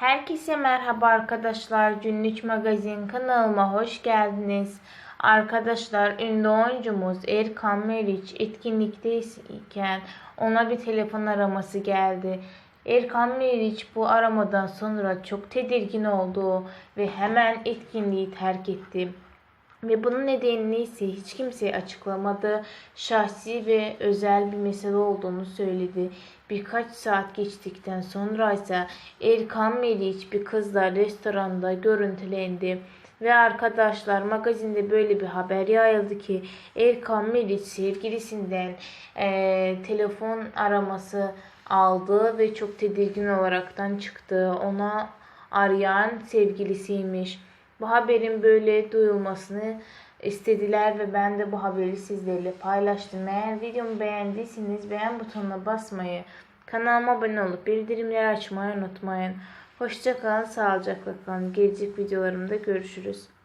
Herkese merhaba arkadaşlar. Günlük Magazin kanalıma hoş geldiniz. Arkadaşlar ünlü oyuncumuz Erkan Meriç etkinlikteyken ona bir telefon araması geldi. Erkan Meriç bu aramadan sonra çok tedirgin oldu ve hemen etkinliği terk etti. Ve bunun nedeni ise hiç kimseye açıklamadı. Şahsi ve özel bir mesele olduğunu söyledi. Birkaç saat geçtikten sonra ise Erkan Meriç bir kızla restoranda görüntülendi. Ve arkadaşlar magazinde böyle bir haber yayıldı ki Erkan Meriç sevgilisinden eee, telefon araması aldı ve çok tedirgin olaraktan çıktı. Ona arayan sevgilisiymiş. Bu haberin böyle duyulmasını istediler ve ben de bu haberi sizlerle paylaştım. Eğer videomu beğendiyseniz beğen butonuna basmayı, kanalıma abone olup bildirimleri açmayı unutmayın. Hoşçakalın, sağlıcakla kalın. Gelecek videolarımda görüşürüz.